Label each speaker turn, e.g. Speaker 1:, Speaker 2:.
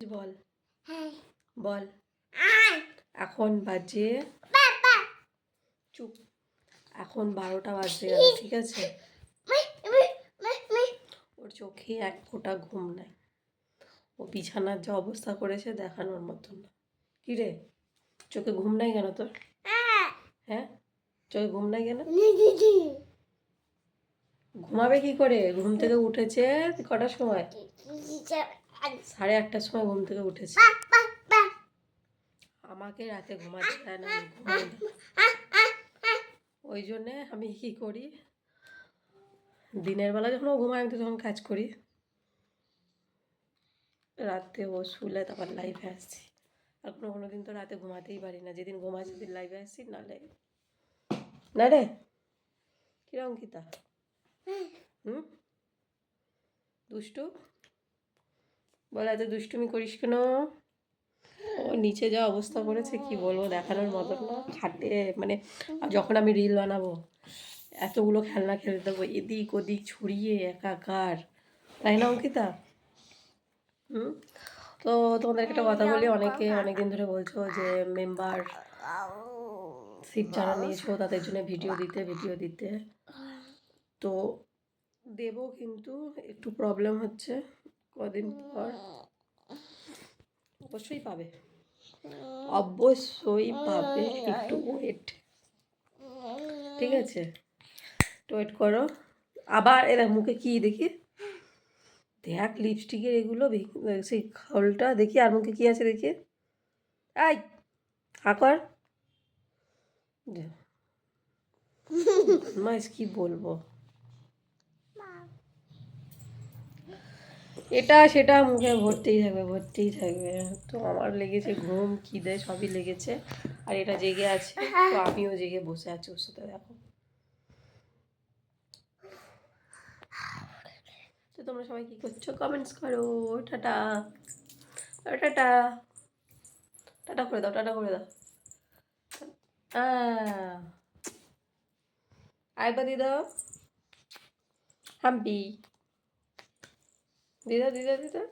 Speaker 1: বল
Speaker 2: হ্যাঁ
Speaker 1: বল এখন বাজে চুপ এখন বারোটা বাজতে গেল ঠিক আছে ওর চোখে এক ফোঁটা ঘুম নাই ও বিছানার যে অবস্থা করেছে দেখানোর মতন না কি রে চোখে ঘুম নাই কেন তোর হ্যাঁ চোখে ঘুম নাই কেন ঘুমাবে কি করে ঘুম থেকে উঠেছে কটার সময় সাড়ে আটটার সময় ঘুম থেকে উঠেছে। আমাকে রাতে ঘুমাতে দেয় না ওই জন্যে আমি কি করি? দিনের বেলা যখন ও ঘুমায়, আমি তো তখন কাজ করি। রাতে ও শুলে, তারপর লাইভে আসছি। আর কোনো কোনো দিন তো রাতে ঘুমাতেই পারি না। যেদিন ঘুমাই সেদিন লাইভে আসছি, নাহলে না রে? কিরম কিতা হুম? দুষ্টু? বল, এত দুষ্টুমি করিস কেন? ও নিচে যা অবস্থা করেছে, কি বলব, দেখানোর মতন না। খাটে মানে যখন আমি রিল বানাবো, এতগুলো খেলনা খেলে দেবো এদিক ওদিক ছড়িয়ে একাকার। তাই না, অঙ্কিতা? হুম? তো তোমাদেরকে একটা কথা বলি, অনেকে অনেকদিন ধরে বলছো যে মেম্বার সিট যারা নিয়েছো, তাদের জন্য ভিডিও দিতে ভিডিও দিতে। তো দেবো কিন্তু, একটু প্রবলেম হচ্ছে। কদিন পর। অবশ্যই পাবে। অবশ্যই পাবে। একটু ওয়েট ঠিক আছে। একটু ওয়েট করো। আবার এরা মুখে কি দেখি? দেখ লিপস্টিকের এগুলো সেই খোলটা দেখি আর মুখে কি আছে দেখি? আই হাকর মাইস কি বলব? এটা সেটা মুখে ভরতেই থাকবে ভরতেই থাকবে। তো আমার লেগেছে ঘুম, খিদে, সবই লেগেছে। আর এটা জেগে আছে, তো আমিও জেগে বসে আছি ওর সাথে, দেখো। তো তোমরা সবাই কি করছ? কমেন্টস করো। টাটা। টাটা। টাটা করে দাও, টাটা করে দাও। আইবা দিয়ে দাও। হাম্পি। দিদা দিয়ে দাও